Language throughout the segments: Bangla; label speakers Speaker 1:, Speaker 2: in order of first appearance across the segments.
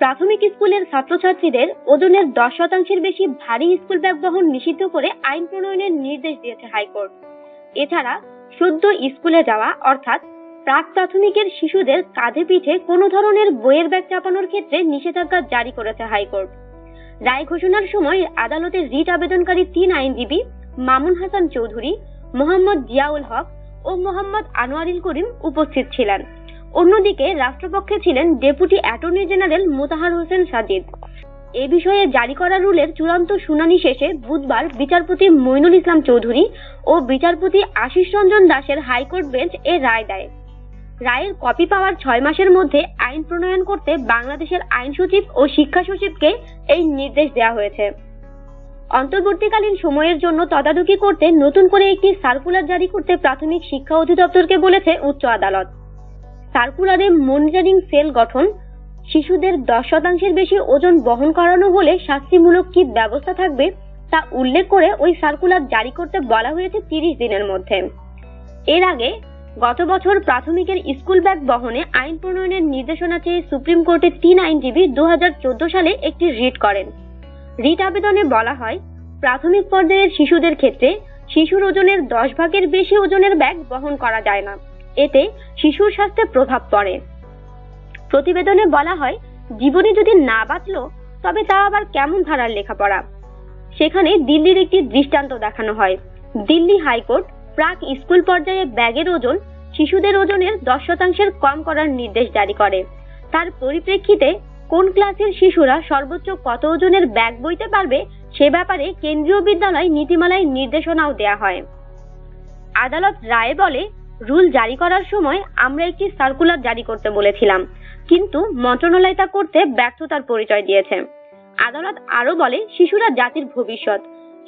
Speaker 1: প্রাথমিক স্কুলের ছাত্রছাত্রীদের ওজনের দশ শতাংশের বেশি ভারী স্কুল ব্যাগ বহন নিষিদ্ধ করে আইন প্রণয়নের নির্দেশ দিয়েছে হাইকোর্ট। এছাড়া সদ্য স্কুলে যাওয়া, অর্থাৎ প্রাক প্রাথমিকের শিশুদের কাঁধে পিঠে কোনো ধরনের বইয়ের ব্যাগ চাপানোর ক্ষেত্রে নিষেধাজ্ঞা জারি করেছে হাইকোর্ট। রায় ঘোষণার সময় আদালতে রিট আবেদনকারী তিন আইনজীবী মামুন হাসান চৌধুরী, মোহাম্মদ জিয়াউল হক ও মোহাম্মদ আনোয়ারিল করিম উপস্থিত ছিলেন। অন্যদিকে রাষ্ট্রপক্ষে ছিলেন deputy attorney general Motahar Hossain Sajid. এ বিষয়ে জারি করা রুলের চূড়ান্ত শুনানি শেষে বুধবার বিচারপতি মইনুল ইসলাম চৌধুরী ও বিচারপতি আশিস রঞ্জন দাসের হাইকোর্ট বেঞ্চ এ রায় দেয়। রায়ের কপি পাওয়ার ছয় মাসের মধ্যে আইন প্রণয়ন করতে বাংলাদেশের আইন সচিব ও শিক্ষা সচিবকে এই নির্দেশ দেওয়া হয়েছে। অন্তর্বর্তীকালীন সময়ের জন্য তদারকি করতে নতুন করে একটি সার্কুলার জারি করতে প্রাথমিক শিক্ষা অধিদপ্তরকে বলেছে উচ্চ আদালত। সার্কুলারে মনিটরিং সেল গঠন, শিশুদের দশ শতাংশের বেশি ওজন বহন করানো হলে শাস্তিমূলক কি ব্যবস্থা থাকবে তা উল্লেখ করে ওই সার্কুলার জারি করতে বলা হয়েছে তিরিশ দিনের মধ্যে। এর আগে গত বছর প্রাথমিকের স্কুল ব্যাগ বহনে আইন প্রণয়নের নির্দেশনা চেয়ে সুপ্রিম কোর্টের তিন আইনজীবী দু হাজার চোদ্দ সালে একটি রিট করেন। রিট আবেদনে বলা হয়, প্রাথমিক পর্যায়ের শিশুদের ক্ষেত্রে শিশুর ওজনের দশ ভাগের বেশি ওজনের ব্যাগ বহন করা যায় না। এতে শিশুর স্বাস্থ্যে প্রভাব পড়ে। প্রতিবেদনে বলা হয়, জীবনে যদি না বাঁচলো, তবে তা আবার কেমন ধারার লেখাপড়া? সেখানে দিল্লির একটি দৃষ্টান্ত দেখানো হয়। দিল্লি হাইকোর্ট প্রাক স্কুল পর্যায়ে ব্যাগের ওজন শিশুদের ওজনের দশ শতাংশের কম করার নির্দেশ জারি করে। তার পরিপ্রেক্ষিতে, কোন ক্লাসের শিশুরা সর্বোচ্চ কত ওজনের ব্যাগ বইতে পারবে সে ব্যাপারে কেন্দ্রীয় বিদ্যালয় নীতিমালায় নির্দেশনাও দেয়া হয়। আদালত রায় বলে রুল জারি করার সময় আমরা একটি সার্কুলার জারি করতে বলেছিলাম। কিন্তু মন্ত্রণালয় তা করতে ব্যর্থতার পরিচয় দিয়েছে। আদালত আরও বলে, শিশুরা জাতির ভবিষ্যৎ।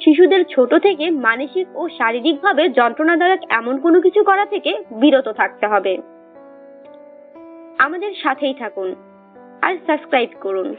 Speaker 1: শিশুদের ছোট থেকে মানসিক ও শারীরিকভাবে যন্ত্রণাদায়ক এমন কোনো কিছু করা থেকে বিরত থাকতে হবে। আমাদের সাথেই থাকুন। আর সাবস্ক্রাইব করুন।